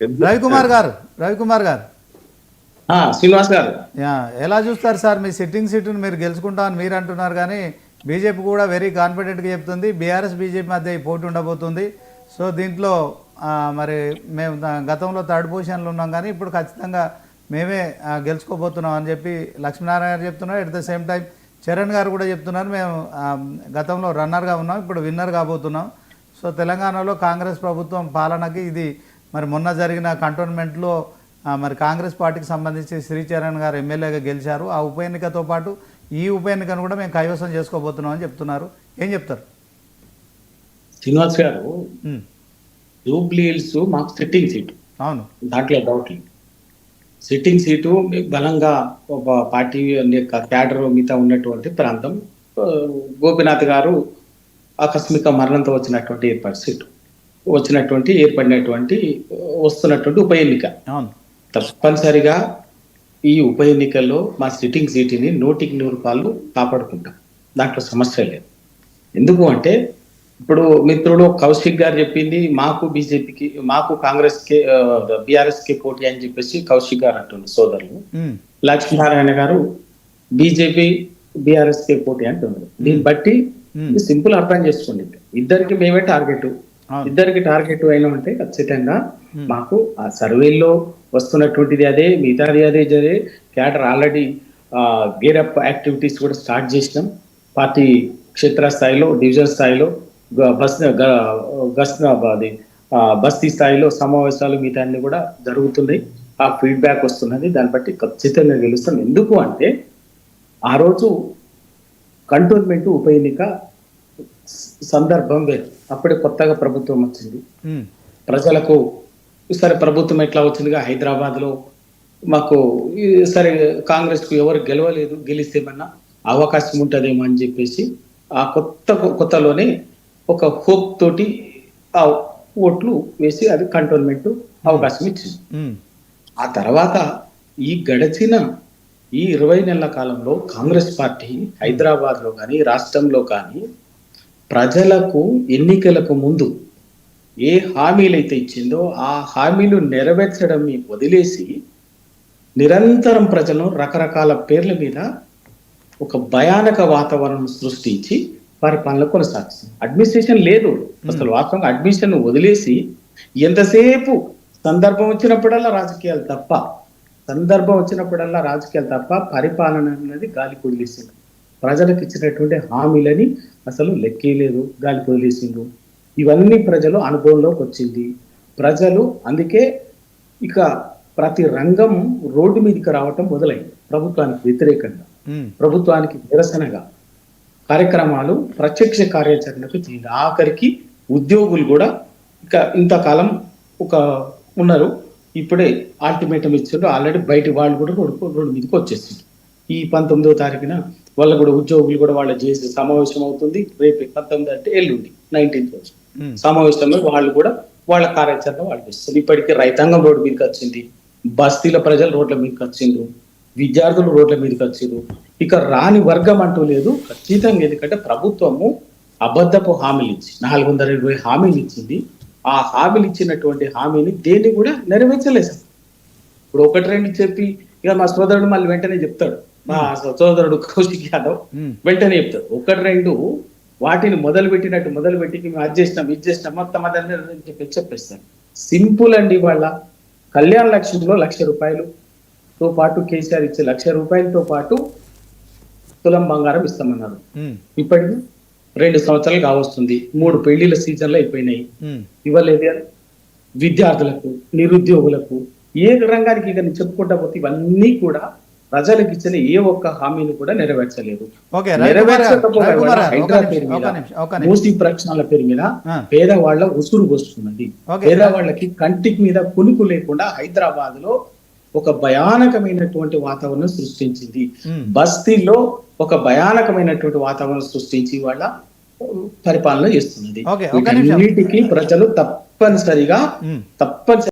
రవికుమార్ గారు రవికుమార్ గారు. శ్రీనివాస్ గారు. ఎలా చూస్తారు సార్ మీ సిట్టింగ్ సీటును మీరు గెలుచుకుంటామని మీరు అంటున్నారు కానీ బీజేపీ కూడా వెరీ కాన్ఫిడెంట్గా చెప్తుంది. బీఆర్ఎస్ బీజేపీ మధ్య ఈ పోటీ ఉండబోతుంది. సో దీంట్లో మరి మేము గతంలో థర్డ్ పొజిషన్లో ఉన్నాం కానీ ఇప్పుడు ఖచ్చితంగా మేమే గెలుచుకోబోతున్నాం అని చెప్పి లక్ష్మీనారాయణ గారు చెప్తున్నారు. At the same time Charan garu కూడా చెప్తున్నారు. మేము గతంలో రన్నర్గా ఉన్నాం. ఇప్పుడు విన్నర్ కాబోతున్నాం. సో తెలంగాణలో కాంగ్రెస్ ప్రభుత్వం పాలనకి ఇది మరి మొన్న జరిగిన కంటోన్మెంట్లో మరి కాంగ్రెస్ పార్టీకి సంబంధించి శ్రీచరణ్ గారు ఎమ్మెల్యేగా గెలిచారు. ఆ ఉప ఎన్నికతో పాటు ఈ ఉప ఎన్నికను కూడా మేము కైవసం చేసుకోబోతున్నాం అని చెప్తున్నారు. ఏం చెప్తారు? శ్రీనివాస్ గారు జూబ్లీ హిల్స్ మాకు సిట్టింగ్ సీటు అవును. దాంట్లో డౌట్ లేదు. సిట్టింగ్ సీటు బలంగా ఒక పార్టీ క్యాడర్ మిగతా ఉన్నటువంటి ప్రాంతం. గోపినాథ్ గారు ఆకస్మిక మరణంతో వచ్చినటువంటి ఏర్పాటు సీటు వచ్చినటువంటి ఏర్పడినటువంటి వస్తున్నటువంటి ఉప ఎన్నిక తప్పనిసరిగా ఈ ఉప ఎన్నికల్లో మా సిట్టింగ్ సీటుని నూటికి నూరు పాలు కాపాడుకుంటాం. దాంట్లో సమస్య లేదు. ఎందుకు అంటే ఇప్పుడు మిత్రుడు కౌశిక్ గారు చెప్పింది మాకు బీజేపీకి మాకు కాంగ్రెస్కి బీఆర్ఎస్కి పోటీ అని చెప్పేసి కౌశిక్ గారు అంటున్నారు సోదరులు. లక్ష్మీనారాయణ గారు బీజేపీ బీఆర్ఎస్కి పోటీ అంటున్నారు దీన్ని బట్టి సింపుల్ అర్థం చేసుకోండి ఇద్దరికి మేమే టార్గెట్. ఇద్దరికి టార్గెట్ అయినా ఉంటే ఖచ్చితంగా మాకు ఆ సర్వేల్లో వస్తున్నటువంటిది అదే మిగతాది అదే అదే cadre already gear up activities కూడా స్టార్ట్ చేసినాం. పార్టీ క్షేత్ర స్థాయిలో డివిజన్ స్థాయిలో బస్ గస్ అది బస్తీ స్థాయిలో సమావేశాలు మిగతా అన్ని కూడా జరుగుతున్నాయి. ఆ ఫీడ్బ్యాక్ వస్తున్నది. దాన్ని బట్టి ఖచ్చితంగా గెలుస్తాం. ఎందుకు అంటే ఆ రోజు కంటోన్మెంట్ ఉప ఎన్నిక సందర్భం వేరు అప్పుడే కొత్తగా ప్రభుత్వం వచ్చింది. ప్రజలకు సరే ప్రభుత్వం ఎట్లా వచ్చిందిగా? హైదరాబాద్లో మాకు సరే కాంగ్రెస్కు ఎవరు గెలవలేదు గెలిస్తే ఏమన్నా అవకాశం ఉంటుందేమో అని చెప్పేసి ఆ కొత్త కొత్తలోనే ఒక హోప్ తోటి ఆ ఓట్లు వేసి అది కంటోన్మెంట్ అవకాశం ఇచ్చింది. ఆ తర్వాత ఈ గడిచిన ఈ ఇరవై నెలల కాలంలో కాంగ్రెస్ పార్టీ హైదరాబాద్లో కానీ రాష్ట్రంలో కానీ ప్రజలకు ఎన్నికలకు ముందు ఏ హామీలు అయితే ఇచ్చిందో ఆ హామీలు నెరవేర్చడం వదిలేసి నిరంతరం ప్రజలను రకరకాల పేర్ల మీద ఒక భయానక వాతావరణం సృష్టించి పరిపాలన కొనసాగిస్తుంది. అడ్మినిస్ట్రేషన్ లేదు. అసలు వాస్తవంగా అడ్మిషన్ వదిలేసి ఎంతసేపు సందర్భం వచ్చినప్పుడల్లా రాజకీయాలు తప్ప సందర్భం వచ్చినప్పుడల్లా రాజకీయాలు తప్ప పరిపాలన అనేది గాలి వదిలేసింది. ప్రజలకు ఇచ్చినటువంటి హామీలని అసలు లెక్కేయలేదు గాలి వదిలేసిండు ఇవన్నీ ప్రజలు అనుభవంలోకి వచ్చింది ప్రజలు అందుకే ఇక ప్రతి రంగం రోడ్డు మీదకి రావటం మొదలైంది ప్రభుత్వానికి వ్యతిరేకంగా. ప్రభుత్వానికి నిరసనగా కార్యక్రమాలు ప్రత్యక్ష కార్యాచరణకు చేయండి ఆఖరికి ఉద్యోగులు కూడా ఇక ఇంతకాలం ఒక ఉన్నారు. ఇప్పుడే అల్టిమేటం ఇచ్చారు ఆల్రెడీ బయట వాళ్ళు కూడా రోడ్డు రోడ్డు మీదకి వచ్చేసింది ఈ పంతొమ్మిదో తారీఖున వాళ్ళ కూడా ఉద్యోగులు కూడా వాళ్ళ చేసే సమావేశం అవుతుంది. రేపు పంతొమ్మిది అంటే ఎల్లుండి నైన్టీన్త్ రోజు సమావేశంలో వాళ్ళు కూడా వాళ్ళ కార్యాచరణ వాళ్ళు చేస్తారు ఇప్పటికీ రైతాంగం రోడ్డు మీదకి వచ్చింది. బస్తీల ప్రజలు రోడ్ల మీదకి వచ్చిండ్రు. విద్యార్థులు రోడ్ల మీదకి వచ్చిండ్రు. ఇక రాని వర్గం అంటూ లేదు. ఖచ్చితంగా ఎందుకంటే ప్రభుత్వము అబద్ధపు హామీలు ఇచ్చి నాలుగు వందల ఇరవై హామీలు ఇచ్చింది. ఆ హామీలు ఇచ్చినటువంటి హామీని దేన్ని కూడా నెరవేర్చలేదు. ఇప్పుడు ఒకటి రెండు చెప్పి ఇక మా సోదరుడు మళ్ళీ వెంటనే చెప్తాడు. మా సోదరుడు కౌశిక్ యాదవ్ వెంటనే చెప్తారు ఒకటి రెండు వాటిని మొదలు పెట్టినట్టు మొదలు పెట్టి మేము అది చేసినాం ఇది చేసినాం మొత్తం అదని చెప్పి చెప్పేస్తారు సింపుల్ అండి వాళ్ళ కళ్యాణ లక్ష్యంలో లక్ష రూపాయలు. తో పాటు కేసీఆర్ ఇచ్చే లక్ష రూపాయలతో పాటు తులం బంగారం ఇస్తామన్నారు. ఇప్పటికి రెండు సంవత్సరాలు కావస్తుంది. మూడు పెళ్ళిళ్ళ సీజన్లు అయిపోయినాయి. ఇవ్వలేదు. విద్యార్థులకు నిరుద్యోగులకు ఏ రంగానికి ఇక చెప్పుకుంటా పోతే ఇవన్నీ కూడా ప్రజలకు ఇచ్చిన ఏ ఒక్క హామీని కూడా నెరవేర్చలేదు. మూసి ప్రక్షాళన పేరు మీద పేదవాళ్ళ ఉసురు పోస్తున్నది. ఓకే. పేదవాళ్ళకి కంటికి మీద కునుకు లేకుండా హైదరాబాద్లో ఒక భయానకమైనటువంటి వాతావరణం సృష్టించింది. బస్తీలో ఒక భయానకమైనటువంటి వాతావరణం సృష్టించి వాళ్ళ పరిపాలన చేస్తున్నది. వీటన్నిటికీ ప్రజలు తప్పనిసరిగా. తప్పనిసరి